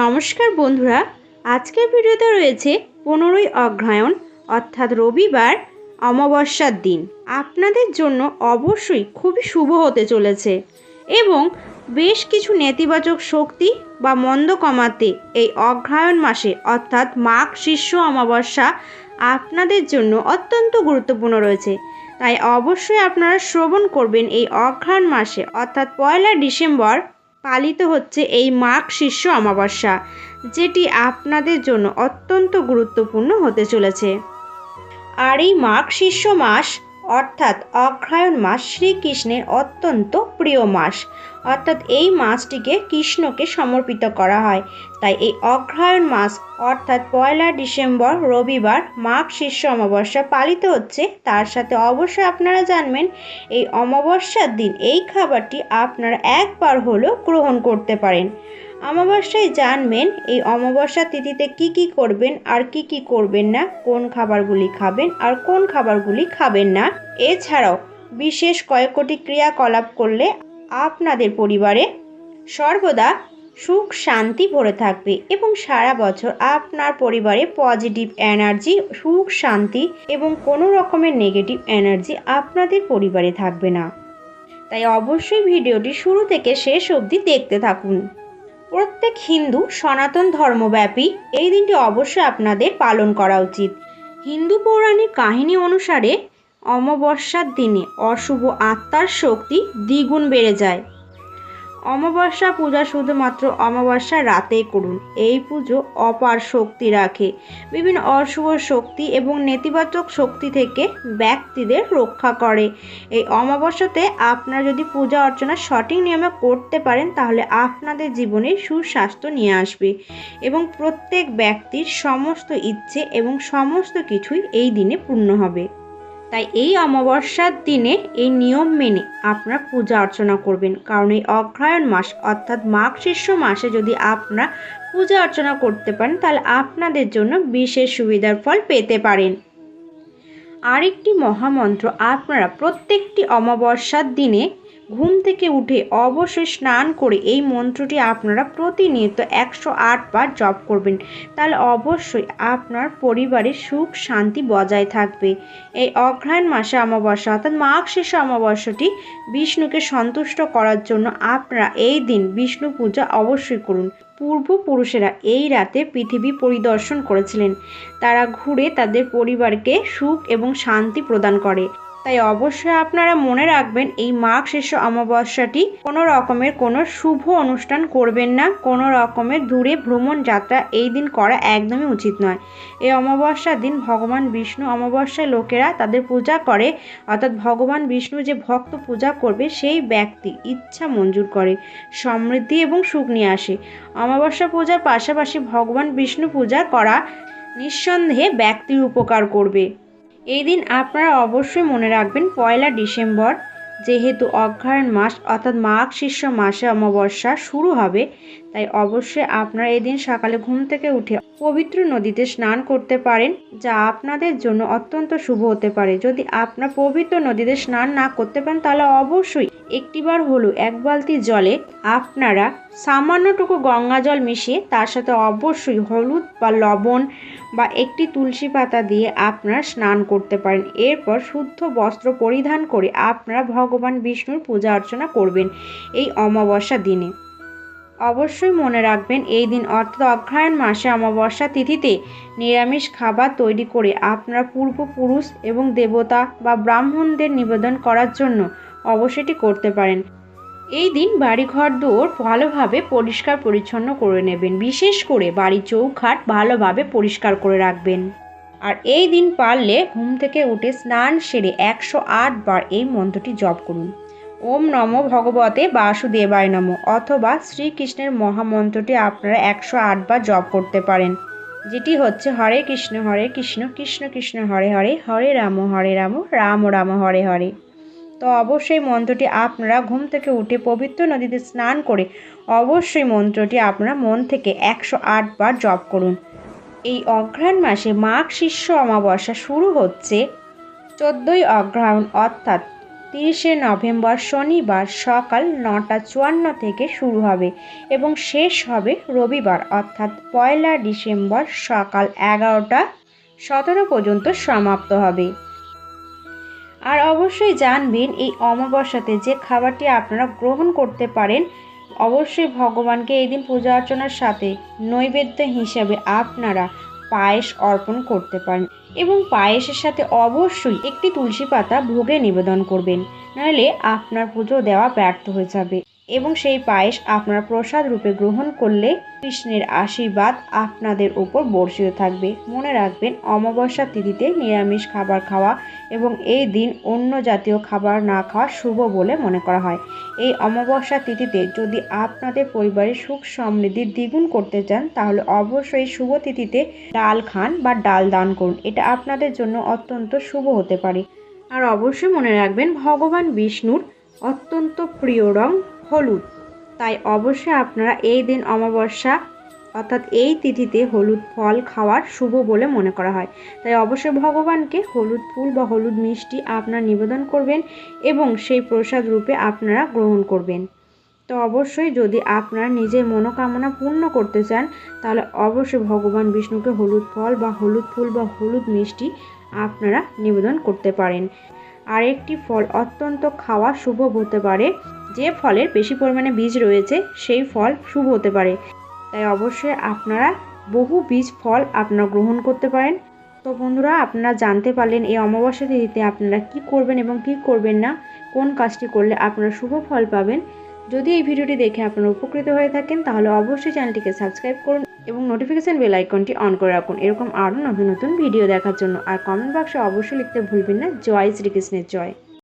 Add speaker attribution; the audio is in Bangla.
Speaker 1: নমস্কার বন্ধুরা আজকের ভিডিওতে রয়েছে পনেরোই অগ্রহায়ণ অর্থাৎ রবিবার অমাবস্যার দিন আপনাদের জন্য অবশ্যই খুবই শুভ হতে চলেছে এবং বেশ কিছু নেতিবাচক শক্তি বা মন্দ কমাতে এই অগ্রহায়ণ মাসে অর্থাৎ মাঘ শীর্ষ অমাবস্যা আপনাদের জন্য অত্যন্ত গুরুত্বপূর্ণ রয়েছে তাই অবশ্যই আপনারা শ্রবণ করবেন এই অঘ্রাণ মাসে অর্থাৎ পয়লা ডিসেম্বর পালিত হচ্ছে এই মাঘ শীর্ষ অমাবস্যা যেটি আপনাদের জন্য অত্যন্ত গুরুত্বপূর্ণ হতে চলেছে আর এই মাঘ শীর্ষ মাস অর্থাৎ অগ্রায়ণ মাস শ্রীকৃষ্ণের অত্যন্ত প্রিয় মাস অর্থাৎ এই মাসটিকে কৃষ্ণকে সমর্পিত করা হয় তাই এই অগ্রায়ণ মাস অর্থাৎ পয়লা ডিসেম্বর রবিবার মাঘ শীর্ষ অমাবস্যা পালিত হচ্ছে তার সাথে অবশ্যই আপনারা জানবেন এই অমাবস্যার দিন এই খাবারটি আপনারা একবার হলেও গ্রহণ করতে পারেন অমাবস্যায় জানবেন এই অমাবস্যা তিথিতে কি কি করবেন আর কি কি করবেন না কোন খাবারগুলি খাবেন আর কোন খাবারগুলি খাবেন না এছাড়াও বিশেষ কয়েক কোটি ক্রিয়াকলাপ করলে আপনাদের পরিবারে সর্বদা সুখ শান্তি ভরে থাকবে এবং সারা বছর আপনার পরিবারে পজিটিভ এনার্জি সুখ শান্তি এবং কোনো রকমের নেগেটিভ এনার্জি আপনাদের পরিবারে থাকবে না তাই অবশ্যই ভিডিওটি শুরু থেকে শেষ অবধি দেখতে থাকুন প্রত্যেক হিন্দু সনাতন ধর্মব্যাপী এই দিনটি অবশ্যই আপনাদের পালন করা উচিত হিন্দু পৌরাণিক কাহিনী অনুসারে অমাবস্যার দিনে অশুভ আত্মার শক্তি দ্বিগুণ বেড়ে যায় অমাবস্যা পূজা শুধুমাত্র অমাবস্যা রাতেই করুন এই পুজো অপার শক্তি রাখে বিভিন্ন অশুভ শক্তি এবং নেতিবাচক শক্তি থেকে ব্যক্তিদের রক্ষা করে এই অমাবস্যাতে আপনারা যদি পূজা অর্চনা সঠিক নিয়মে করতে পারেন তাহলে আপনাদের জীবনে সুস্বাস্থ্য নিয়ে আসবে এবং প্রত্যেক ব্যক্তির সমস্ত ইচ্ছে এবং সমস্ত কিছুই এই দিনে পূর্ণ হবে তাই এই অমাবস্যার দিনে এই নিয়ম মেনে আপনারা পূজা অর্চনা করবেন কারণ এই অগ্রায়ণ মাস অর্থাৎ মাঘ শীর্ষ মাসে যদি আপনারা পূজা অর্চনা করতে পারেন তাহলে আপনাদের জন্য বিশেষ সুবিধার ফল পেতে পারেন আরেকটি মহামন্ত্র আপনারা প্রত্যেকটি অমাবস্যার দিনে ঘুম থেকে উঠে অবশ্যই স্নান করে এই মন্ত্রটি আপনারা প্রতিনিয়ত একশো বার জপ করবেন তাহলে অবশ্যই আপনার পরিবারের সুখ শান্তি বজায় থাকবে এই অঘ্রায়ণ মাসে অমাবস্যা অর্থাৎ মাঘ শেষে অমাবস্যাটি বিষ্ণুকে সন্তুষ্ট করার জন্য আপনারা এই দিন বিষ্ণু পূজা অবশ্যই করুন পূর্বপুরুষেরা এই রাতে পৃথিবী পরিদর্শন করেছিলেন তারা ঘুরে তাদের পরিবারকে সুখ এবং শান্তি প্রদান করে তাই অবশ্যই আপনারা মনে রাখবেন এই মাঘ শেষ অমাবস্যাটি কোনো রকমের কোনো শুভ অনুষ্ঠান করবেন না কোনো রকমের দূরে ভ্রমণ যাত্রা এই দিন করা একদমই উচিত নয় এই অমাবস্যার দিন ভগবান বিষ্ণু অমাবস্যায় লোকেরা তাদের পূজা করে অর্থাৎ ভগবান বিষ্ণু যে ভক্ত পূজা করবে সেই ব্যক্তি ইচ্ছা মঞ্জুর করে সমৃদ্ধি এবং সুখ নিয়ে আসে অমাবস্যা পূজার পাশাপাশি ভগবান বিষ্ণু পূজা করা নিঃসন্দেহে ব্যক্তির উপকার করবে এই দিন আপনারা অবশ্যই মনে রাখবেন পয়লা ডিসেম্বর যেহেতু অঘ্রায়ণ মাস অর্থাৎ মাঘ শীর্ষ মাসে অমাবস্যা শুরু হবে তাই অবশ্যই আপনারা এদিন সকালে ঘুম থেকে উঠে পবিত্র নদীতে স্নান করতে পারেন যা আপনাদের জন্য অত্যন্ত শুভ হতে পারে যদি আপনার পবিত্র নদীতে স্নান না করতে পারেন তাহলে অবশ্যই একটিবার হলো এক বালতি জলে আপনারা সামান্যটুকু গঙ্গা জল মিশিয়ে তার সাথে অবশ্যই হলুদ বা লবণ বা একটি তুলসী পাতা দিয়ে আপনারা স্নান করতে পারেন এরপর শুদ্ধ বস্ত্র পরিধান করে আপনারা ভগবান বিষ্ণুর পূজা অর্চনা করবেন এই অমাবস্যা দিনে অবশ্যই মনে রাখবেন এই দিন অর্থাৎ অগ্রহায়ণ মাসে অমাবস্যা তিথিতে নিরামিষ খাবার তৈরি করে আপনার পূর্বপুরুষ এবং দেবতা বা ব্রাহ্মণদের নিবেদন করার জন্য অবশ্যই করতে পারেন এই দিন বাড়িঘর দৌড় ভালোভাবে পরিষ্কার পরিচ্ছন্ন করে নেবেন বিশেষ করে বাড়ির চৌখাট ভালোভাবে পরিষ্কার করে রাখবেন আর এই দিন পারলে ঘুম থেকে উঠে স্নান সেরে একশো বার এই মন্ত্রটি জপ করুন ওম নম ভগবতে বাসুদেবায় নম অথবা শ্রীকৃষ্ণের মহামন্ত্রটি আপনারা একশো আটবার জপ করতে পারেন যেটি হচ্ছে হরে কৃষ্ণ হরে কৃষ্ণ কৃষ্ণ কৃষ্ণ হরে হরে হরে রাম হরে রাম রাম রাম হরে হরে তো অবশ্যই মন্ত্রটি আপনারা ঘুম থেকে উঠে পবিত্র নদীতে স্নান করে অবশ্যই মন্ত্রটি আপনারা মন থেকে একশো বার জপ করুন এই অঘ্রাণ মাসে মাঘ শিষ্য অমাবস্যা শুরু হচ্ছে চোদ্দোই অঘ্রাণ অর্থাৎ তিরিশে নভেম্বর শনিবার সকাল নটা চুয়ান্ন থেকে শুরু হবে এবং শেষ হবে রবিবার অর্থাৎ পয়লা ডিসেম্বর সকাল এগারোটা সতেরো পর্যন্ত সমাপ্ত হবে আর অবশ্যই জানবেন এই অমাবস্যাতে যে খাবারটি আপনারা গ্রহণ করতে পারেন অবশ্যই ভগবানকে এই দিন পূজা অর্চনার সাথে নৈবেদ্য হিসাবে আপনারা পায়েস অর্পণ করতে পারেন এবং পায়েসের সাথে অবশ্যই একটি তুলসী পাতা ভোগে নিবেদন করবেন নাহলে আপনার পুজো দেওয়া ব্যর্থ হয়ে যাবে এবং সেই পায়েস আপনার প্রসাদ রূপে গ্রহণ করলে কৃষ্ণের আশীর্বাদ আপনাদের উপর বর্ষিত থাকবে মনে রাখবেন অমাবস্যা তিথিতে নিরামিষ খাবার খাওয়া এবং এই দিন অন্য জাতীয় খাবার না খাওয়া শুভ বলে মনে করা হয় এই অমাবস্যা তিথিতে যদি আপনাদের পরিবারের সুখ সমৃদ্ধি দ্বিগুণ করতে চান তাহলে অবশ্যই শুভ তিথিতে ডাল খান বা ডাল দান করুন এটা আপনাদের জন্য অত্যন্ত শুভ হতে পারে আর অবশ্যই মনে রাখবেন ভগবান বিষ্ণুর অত্যন্ত প্রিয় রং হলুদ তাই অবশ্যই আপনারা এই দিন অমাবস্যা অর্থাৎ এই তিথিতে হলুদ ফল খাওয়ার শুভ বলে মনে করা হয় তাই অবশ্যই ভগবানকে হলুদ ফুল বা হলুদ মিষ্টি আপনার নিবেদন করবেন এবং সেই প্রসাদ রূপে আপনারা গ্রহণ করবেন তো অবশ্যই যদি আপনারা নিজের মনোকামনা পূর্ণ করতে চান তাহলে অবশ্যই ভগবান বিষ্ণুকে হলুদ ফল বা হলুদ ফুল বা হলুদ মিষ্টি আপনারা নিবেদন করতে পারেন আরেকটি ফল অত্যন্ত খাওয়া শুভ হতে পারে যে ফলের বেশি পরিমাণে বীজ রয়েছে সেই ফল শুভ হতে পারে তাই অবশ্যই আপনারা বহু বীজ ফল আপনারা গ্রহণ করতে পারেন তো বন্ধুরা আপনারা জানতে পারলেন এই অমাবস্যা তিথিতে আপনারা কি করবেন এবং কি করবেন না কোন কাজটি করলে আপনারা শুভ ফল পাবেন যদি এই ভিডিওটি দেখে আপনারা উপকৃত হয়ে থাকেন তাহলে অবশ্যই চ্যানেলটিকে সাবস্ক্রাইব করুন এবং নোটিফিকেশান বেল আইকনটি অন করে রাখুন এরকম আরও নতুন নতুন ভিডিও দেখার জন্য আর কমেন্ট বাক্সে অবশ্যই লিখতে ভুলবেন না জয় শ্রীকৃষ্ণের জয়